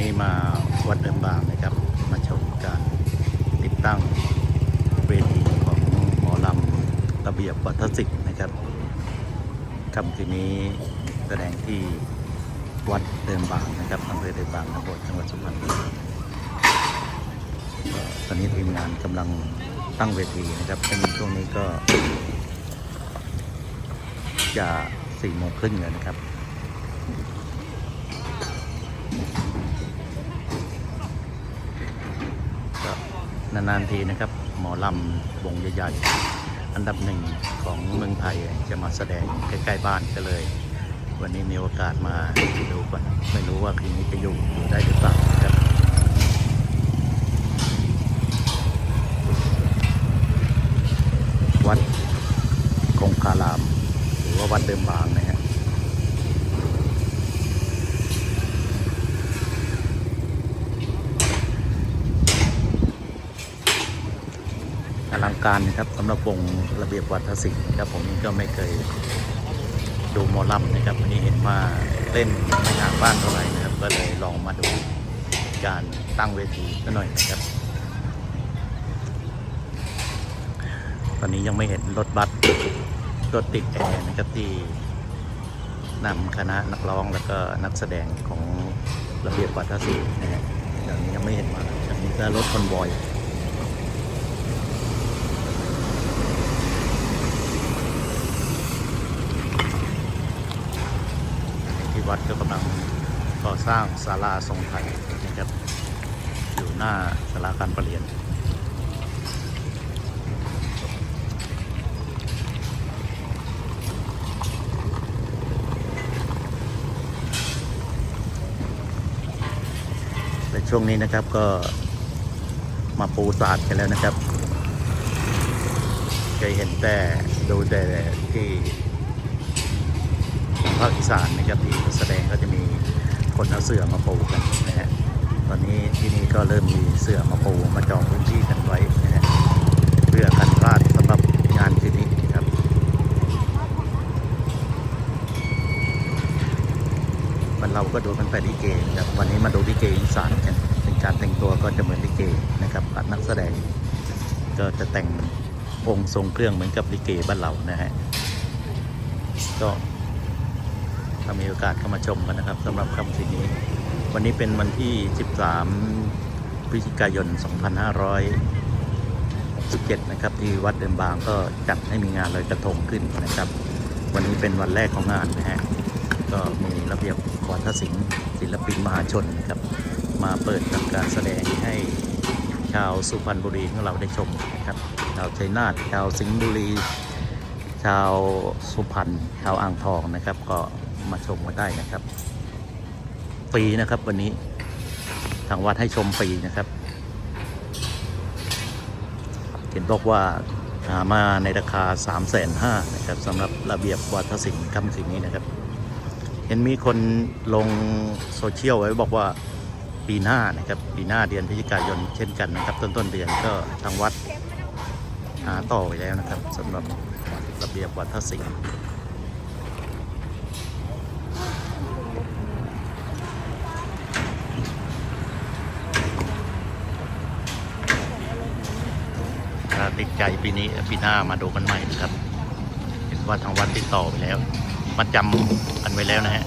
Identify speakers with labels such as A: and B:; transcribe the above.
A: นี้มาวัดเดิมบางนะครับ มาชมการติดตั้งเวทีของหมอลำระเบียบวัฒนศิลป์นะครับค่ำคืนนี้แสดงที่วัดเดิมบางนะครับอำเภอเดิมบางนครจังหวัดสุพรรณบุรีตอนนี้ทีมงานกำลังตั้งเวทีนะครับซึ่งช่วงนี้ก็จะสี่โมงครึ่งแล้วนะครับ นานๆทีนะครับ หมอลำวงใหญ่ๆอันดับหนึ่งของเมืองไทยจะมาแสดงใกล้ๆบ้านก็เลย วันนี้มีโอกาสมาดูก่อนไม่รู้ว่าคืนนี้จะอยู่ได้หรือเปล่าครับวัดคงคาราม หรือว่าวัดเดิมบางนะฮะอลัง การนะครับสำหรับวงระเบียบวัฒนศิลป์นะครับผมก็ไม่เคยดูหมอลำนะครับวันนี้เห็นว่าเต้นไม่ห่างบ้านเท่าไหร่นะครับ ก็เลยลองมาดูการตั้งเวทีสักหน่อยนะครับ ตอนนี้ยังไม่เห็นรถบัสรถติดแอร์นะครับที่นำคณะนักร้องแล้วก็นักแสดงของระเบียบวัฒนศิลป์นะฮะอย่างนี้ยังไม่เห็นมาอย่างนี้ก็รถคอนวอย ที่ วัดก็กำลังก่อสร้างศาลาทรงไทยนะครับอยู่หน้าศาลาการประเรียนในช่วงนี้นะครับก็มาปูศาสตร์กันแล้วนะครับเคยเห็นแต่ดูแต่ที่ ภาคอีสานนะครับที่แสดงก็จะมีคนเอาเสือมาปูกันนะฮะตอนนี้ที่นี่ก็เริ่มมีเสือมาปูมาจองพื้นที่กันไว้นะฮะเพื่อกันพลาดสำหรับงานที่นี้ครับมันเราก็ดูมันแต่ลิเกนะครับวันนี้มาดูลิเกอีสานกันเป็นการแต่งตัวก็จะเหมือนลิเกนะครับกับนักแสดงก็จะแต่งองค์ทรงเครื่องเหมือนกับลิเกบ้านเรานะฮะก็ ถ้ามีโอกาสเข้ามาชมกันนะครับสำหรับคำคืนนี้ วันนี้เป็นวันที่ 13 พฤศจิกายน 2567 นะครับ ที่วัดเดิมบางก็จัดให้มีงานลอยกระทงขึ้นนะครับ วันนี้เป็นวันแรกของงานนะฮะก็มีระเบียบวัฒนศิลป์ศิลปินมหาชนนะครับ มาเปิดทำการแสดงให้ชาวสุพรรณบุรีของเราได้ชมนะครับชาวชัยนาทชาวสิงห์บุรี ชาวสุพรรณชาวอ่างทองนะครับก็ มาชมกันได้นะครับฟรีนะครับวันนี้ทางวัดให้ชมฟรีนะครับ เห็นบอกว่าหามาในราคา 3 5 0 0 0 0นะครับสำหรับระเบียบวัฒนศิลป์คำสิ่งนี้นะครับ เห็นมีคนลงโซเชียลไว้บอกว่าปีหน้านะครับปีหน้าเดือนพฤศจิกายนเช่นกันนะครับ ต้นต้นเดือนก็ทางวัดหาต่อไปแล้วนะครับสำหรับระเบียบวัฒนศิลป์ ติดใจปีนี้ปีหน้ามาดูกันใหม่นะครับ เห็นว่าทางวัดติดต่อไปแล้วมาจำกันไว้แล้วนะฮะ